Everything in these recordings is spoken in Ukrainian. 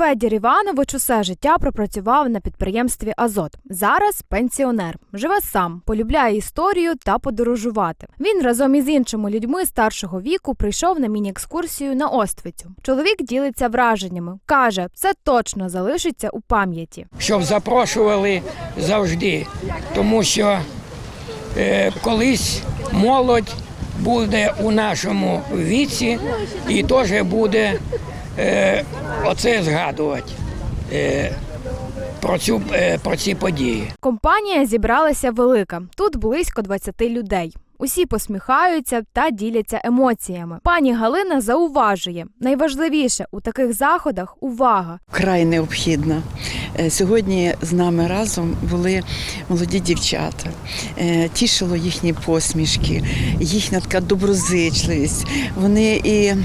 Федір Іванович усе життя пропрацював на підприємстві Азот. Зараз пенсіонер. Живе сам, полюбляє історію та подорожувати. Він разом із іншими людьми старшого віку прийшов на міні-екскурсію на Оствицю. Чоловік ділиться враженнями. каже, це точно залишиться у пам'яті. щоб запрошували завжди, тому що е, колись молодь буде у нашому віці і теж буде е, оце згадувати е, про, цю, е, про ці події. Компанія зібралася велика. Тут близько 20 людей. Усі посміхаються та діляться емоціями. Пані Галина зауважує: найважливіше у таких заходах увага. Край необхідна. Е, Сьогодні з нами разом були молоді дівчата. Е, Тішило їхні посмішки, їхня така доброзичливість. Вони і е,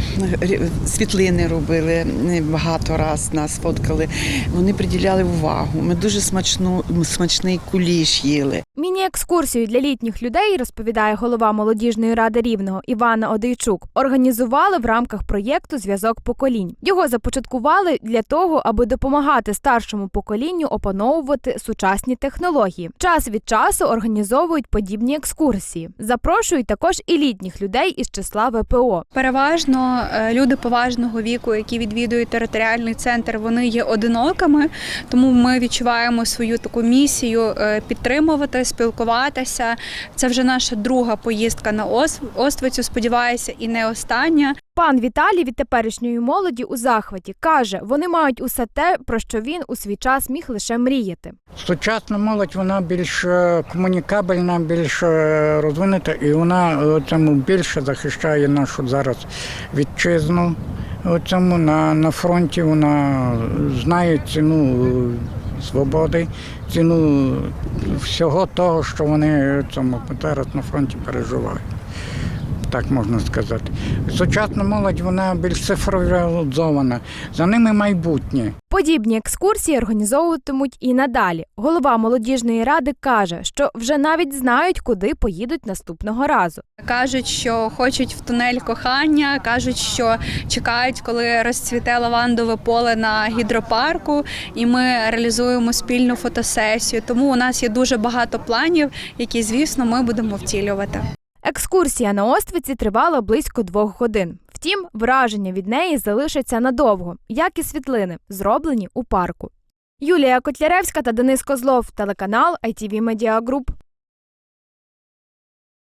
світлини робили багато раз нас фоткали. Вони приділяли увагу. Ми дуже смачну, смачний куліш їли. Міні-екскурсію для літніх людей розповідає голова молодіжної ради рівного Івана Одейчук. Організували в рамках проєкту Зв'язок поколінь. Його започаткували для того, аби допомагати старшому поколінню опановувати сучасні технології. Час від часу організовують подібні екскурсії. Запрошують також і літніх людей із числа ВПО. Переважно е, люди поважного віку, які відвідують територіальний центр, вони є одинокими, тому ми відчуваємо свою таку місію е, підтримувати, спілкуватися. Це вже наша друга поїздка на Ос- Оствицю. Сподіваюся, і не остання. Пан Віталій від теперішньої молоді у захваті каже, вони мають усе те, про що він у свій час міг лише мріяти. Сучасна молодь вона більш е, комунікабельна, більш е, розвинута, і вона е, цьому більше захищає нашу зараз вітчизну. Цьому на, на фронті вона знає ціну свободи, ціну всього того, що вони цьому зараз на фронті переживають. Так можна сказати. Сучасна молодь вона більш цифровізована, за ними майбутнє. Подібні екскурсії організовуватимуть і надалі. Голова молодіжної ради каже, що вже навіть знають, куди поїдуть наступного разу. Кажуть, що хочуть в тунель кохання, кажуть, що чекають, коли розцвіте лавандове поле на гідропарку, і ми реалізуємо спільну фотосесію. Тому у нас є дуже багато планів, які, звісно, ми будемо втілювати. Екскурсія на Оствиці тривала близько двох годин. Втім, враження від неї залишаться надовго, як і світлини, зроблені у парку. Юлія Котляревська та Денис Козлов, телеканал ITV Media Group.